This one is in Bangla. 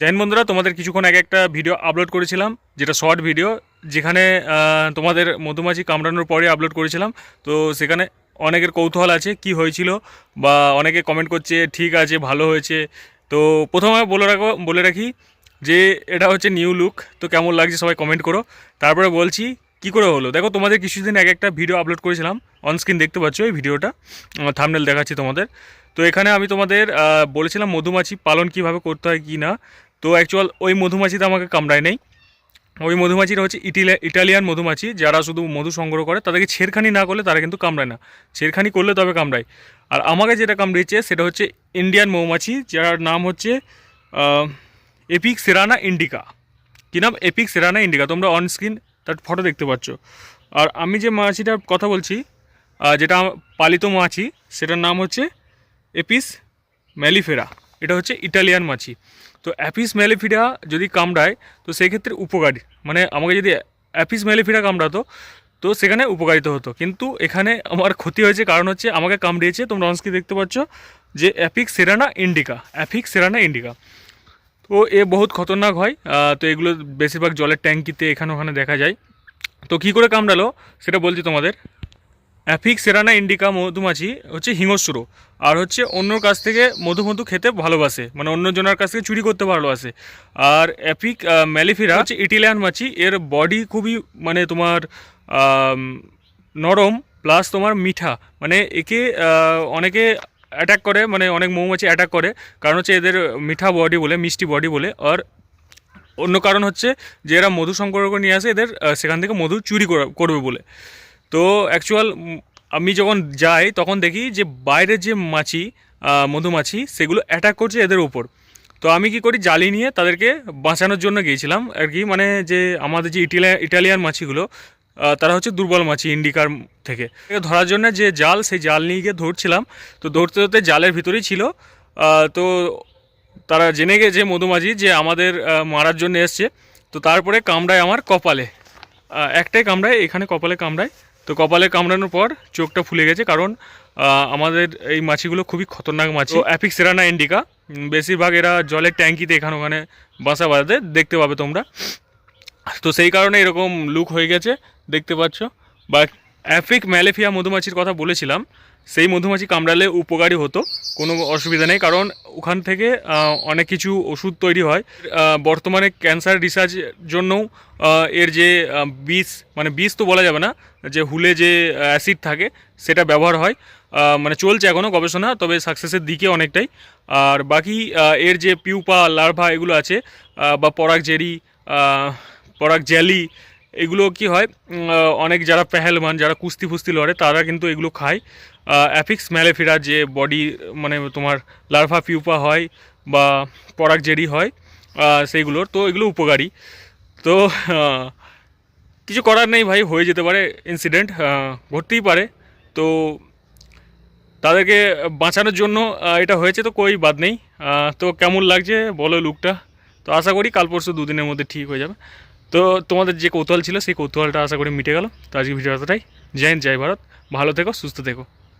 জৈন বন্ধুরা, তোমাদের কিছুক্ষণ আগে একটা ভিডিও আপলোড করেছিলাম, যেটা শর্ট ভিডিও যেখানে তোমাদের মধুমাছি কামড়ানোর পরে আপলোড করেছিলাম। তো সেখানে অনেকের কৌতূহল আছে, কি হয়েছিল, বা অনেকে কমেন্ট করছে, ঠিক আছে, ভালো হয়েছে। তো প্রথমে বলে রাখো বলে রাখি যে, এটা হচ্ছে নিউ লুক তো কেমন লাগছে সবাই কমেন্ট করো। তারপরে বলছি, কি করে হলো? দেখো, তোমাদের কিছুদিন আগে একটা ভিডিও আপলোড করেছিলাম অনস্ক্রিন দেখতে পাচ্ছ এই ভিডিওটা থামনেল দেখাচ্ছি তোমাদের। তো এখানে আমি তোমাদের বলেছিলাম মধুমাছি পালন কীভাবে করতে হয় কি না। তো অ্যাকচুয়াল ওই মধুমাছিতে আমাকে কামড়ায় নেই। ওই মধুমাছিটা হচ্ছে ইটিলা ইটালিয়ান মধুমাছি, যারা শুধু মধু সংগ্রহ করে, তাদেরকে ছেড়খানি না করলে তারা কিন্তু কামড়ায় না। ছেড়খানি করলে তবে কামড়ায়। আর আমাকে যেটা কামড়িয়েছে, সেটা হচ্ছে ইন্ডিয়ান মৌমাছি, যার নাম হচ্ছে এপিক সেরানা ইন্ডিকা। কী নাম? এপিক সেরানা ইন্ডিকা। তোমরা অন স্ক্রিন তার ফটো দেখতে পাচ্ছ। আর আমি যে মাছিটার কথা বলছি যেটা পালিত মাছি, সেটার নাম হচ্ছে এপিস ম্যালিফেরা। এটা হচ্ছে ইটালিয়ান মাছি। তো অ্যাপিস ম্যালিফিরা যদি কামড়ায়, তো সেই ক্ষেত্রে উপকারী। মানে আমাকে যদি অ্যাপিস ম্যালিফিরা কামড়াতো, তো সেখানে উপকারিতা হতো। কিন্তু এখানে আমার ক্ষতি হয়েছে, কারণ হচ্ছে আমাকে কামড়িয়েছে, তোমরা অনস্কি দেখতে পাচ্ছ যে অ্যাপিক সেরানা ইন্ডিকা, অ্যাপিক সেরানা ইন্ডিকা। তো এ বহুত খতরনাক হয় তো এগুলো বেশিরভাগ জলের ট্যাঙ্কিতে এখানে ওখানে দেখা যায়। তো কী করে কামড়ালো, সেটা বলছি তোমাদের। অ্যাফিক সেরানা ইন্ডিকা মধুমাছি হচ্ছে হিংস্র, আর হচ্ছে অন্যর কাছ থেকে মধু মধু খেতে ভালোবাসে মানে অন্যজনের কাছ থেকে চুরি করতে ভালোবাসে। আর অ্যাফিক ম্যালিফিরা হচ্ছে ইটালিয়ান মাছি, এর বডি খুবই মানে তোমার নরম প্লাস তোমার মিঠা মানে একে অনেকে অ্যাটাক করে মানে অনেক মৌমাছি অ্যাটাক করে, কারণ হচ্ছে এদের মিঠা বডি বলে, মিষ্টি বডি বলে, আর অন্য কারণ হচ্ছে যে এরা মধু সংগ্রহ করে নিয়ে আসে, এদের সেখান থেকে মধু চুরি করবে বলে। তো অ্যাকচুয়াল আমি যখন যাই, তখন দেখি যে বাইরের যে মাছি মধুমাছি সেগুলো অ্যাটাক করছে এদের উপর। তো আমি কি করি, জালি নিয়ে তাদেরকে বাঁচানোর জন্য গিয়েছিলাম। আর কি মানে যে আমাদের যে ইটালিয়া ইটালিয়ান মাছিগুলো তারা হচ্ছে দুর্বল মাছি ইন্ডিকার থেকে। ধরার জন্য যে জাল, সেই জাল নিয়ে গিয়ে ধরছিলাম। তো ধরতে ধরতে জালের ভিতরেই ছিল। তো তারা জেনে গেছে মধুমাছি যে আমাদের মারার জন্য এসছে। তো তারপরে কামড়ায় আমার কপালে। একটাই কামড়ায়, এখানে কপালে কামড়ায়। তো কপালে কামড়ানোর পর চোখটা ফুলে গেছে কারণ আমাদের এই মাছিগুলো খুবই খতরনাক মাছি। অ্যাপিক সেরানা ইন্ডিকা বেশিরভাগ এরা জলের ট্যাঙ্কিতে এখানে ওখানে বাসা বাঁধাতে দেখতে পাবে তোমরা। তো সেই কারণে এরকম লুক হয়ে গেছে দেখতে পাচ্ছ। বা অ্যাফিক ম্যালেফিয়া মধুমাছির কথা বলেছিলাম, সেই মধুমাছি কামড়ালে উপকারী হতো, কোনো অসুবিধা নেই, কারণ ওখান থেকে অনেক কিছু ওষুধ তৈরি হয়। বর্তমানে ক্যান্সার রিসার্চের জন্যও এর যে বিষ মানে বিষ তো বলা যাবে না, যে হুলে যে অ্যাসিড থাকে, সেটা ব্যবহার হয়। মানে চলছে এখনও গবেষণা, তবে সাকসেসের দিকে অনেকটাই। আর বাকি এর যে পিউপা, লার্ভা এগুলো আছে বা পরাগ জেরি পরাগ জেলি এগুলো কি হয় অনেক যারা পেহেলমান যারা কুস্তি ফুস্তি লড়ে, তারা কিন্তু এগুলো খায়। অ্যাফিক্স ম্যালেফিরা যে বডি মানে তোমার লার্ভা পিউপা হয় বা পরাগ জেরি হয় সেইগুলোর, তো এগুলো উপকারী। তো কিছু করার নেই ভাই, হয়ে যেতে পারে ইনসিডেন্ট ঘটতেই পারে। তো তাদেরকে বাঁচানোর জন্য এটা হয়েছে, তো কই বাদ নেই। তো কেমন লাগছে বলো লুকটা তো আশা করি কাল পরশু দুদিনের মধ্যে ঠিক হয়ে যাবে। তো তোমাদের যে কৌতূহল ছিল সেই কৌতূহলটা আশা করি মিটে গেল। তো আজকে ভিডিও এতটাই। জয় জয় ভারত। ভালো থেকো, সুস্থ থেকো।